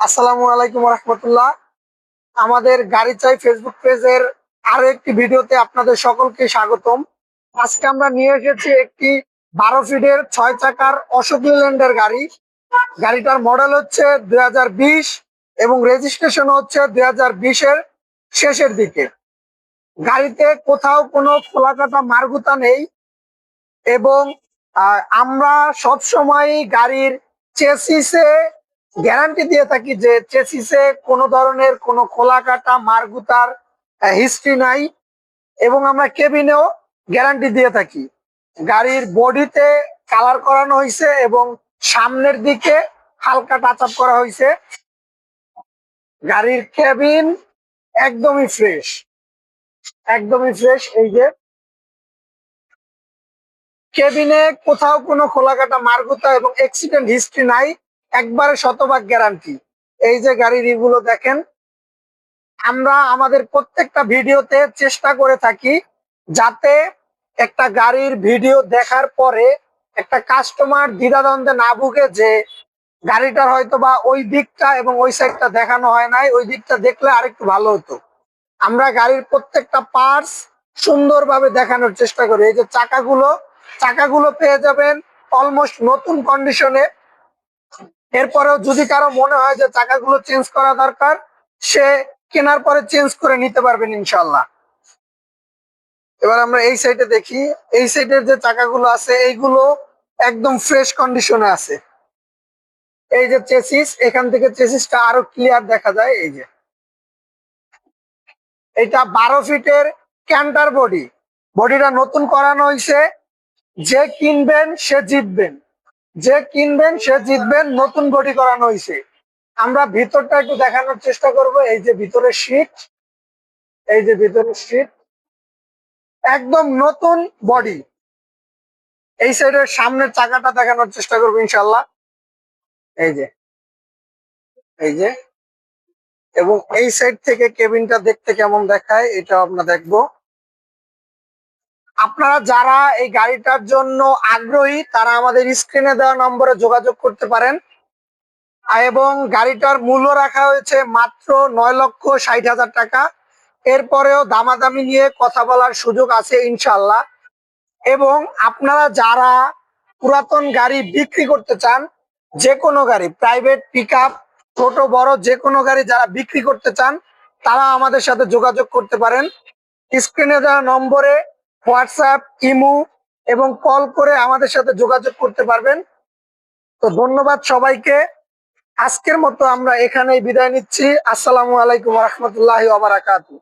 আসসালামু আলাইকুম রহমতুল্লাহ। আমাদের গাড়ি চাই ফেসবুক পেজের আরও একটি ভিডিওতে আপনাদের সকলকে স্বাগতম। আজকে আমরা নিয়ে এসেছি একটি বারো ফিটের ছয় চাকার অশোক লেল্যান্ডের গাড়ি। গাড়িটার মডেল হচ্ছে দুই হাজার বিশ এবং রেজিস্ট্রেশন হচ্ছে দুই বিশের শেষের দিকে। গাড়িতে কোথাও কোনো খোলাকাটা মার্গুতা নেই এবং আমরা সব সময় গাড়ির চেসিসে গ্যারান্টি দিয়ে থাকি যে চেসিসে কোনো ধরনের কোনো খোলা কাটা মারগুতার হিস্ট্রি নাই এবং আমরা কেবিনেও গ্যারান্টি দিয়ে থাকি। গাড়ির বডিতে কালার করানো হয়েছে এবং সামনের দিকে হালকা টাচ আপ করা হয়েছে গাড়ির কেবিন একদমই ফ্রেশ একদমই ফ্রেশ এই যে। কেবিনে কোথাও কোনো খোলাকাটা, মার্গুতা এবং অ্যাক্সিডেন্ট হিস্ট্রি নাই। একবারে শতভাগ গ্যারান্টি এই যে গাড়ির ইগুলো দেখেন, আমরা আমাদের প্রত্যেকটা ভিডিওতে চেষ্টা করে থাকি যাতে একটা গাড়ির ভিডিও দেখার পরে একটা কাস্টমার দ্বিধাদ্বন্দ্বে না ভুগে যে গাড়িটার হয়তো বা ওই দিকটা এবং ওই সাইডটা দেখানো হয় নাই, ওই দিকটা দেখলে আরেকটু ভালো হতো। আমরা গাড়ির প্রত্যেকটা পার্টস সুন্দরভাবে দেখানোর চেষ্টা করি। এই যে চাকাগুলো চাকাগুলো পেয়ে যাবেন অলমোস্ট নতুন কন্ডিশনে এরপরেও যদি কারও মনে হয় যে চাকাগুলো চেঞ্জ করা দরকার, সে কেনার পরে চেঞ্জ করে নিতে পারবেন ইনশাল্লাহ এবার আমরা এই সাইডে দেখি, এই সাইডের যে চাকাগুলো আছে, এইগুলো একদম ফ্রেশ কন্ডিশনে আছে। এই যে চেসিস এখান থেকে চেসিসটা আরও ক্লিয়ার দেখা যায়, এই যে। এটা বারো ফিটের ক্যান্টার বডি বডিটা নতুন করানো হয়েছে যে কিনবেন, সে জিতবেন। যে কিনবেন, সে জিতবেন, নতুন বডি করানো হয়েছে আমরা ভিতরটা একটু দেখানোর চেষ্টা করব। এই যে ভিতরের শীট, এই যে ভিতরের শীট, একদম নতুন বডি। এই সাইডের সামনের চাকাটা দেখানোর চেষ্টা করব ইনশাল্লাহ এই যে এই যে, এবং এই সাইড থেকে কেবিনটা দেখতে কেমন দেখায় এটা আমরা দেখব। আপনারা যারা এই গাড়িটার জন্য আগ্রহী, তারা আমাদের স্ক্রিনে দেওয়া নম্বরে যোগাযোগ করতে পারেন। এবং গাড়িটার মূল্য রাখা হয়েছে মাত্র নয় লক্ষ ষাট হাজার টাকা। এরপরেও দামাদামি নিয়ে কথা বলার সুযোগ আছে ইনশাল্লাহ এবং আপনারা যারা পুরাতন গাড়ি বিক্রি করতে চান যে কোনো গাড়ি প্রাইভেট পিক ছোট, বড় যে কোনো গাড়ি যারা বিক্রি করতে চান, তারা আমাদের সাথে যোগাযোগ করতে পারেন। স্ক্রিনে দেওয়া নম্বরে হোয়াটসঅ্যাপ, ইমো এবং কল করে আমাদের সাথে যোগাযোগ করতে পারবেন। তো ধন্যবাদ সবাইকে। আজকের মতো আমরা এখানেই বিদায় নিচ্ছি। আসসালামু আলাইকুম রহমতুল্লাহ আবরাকাতু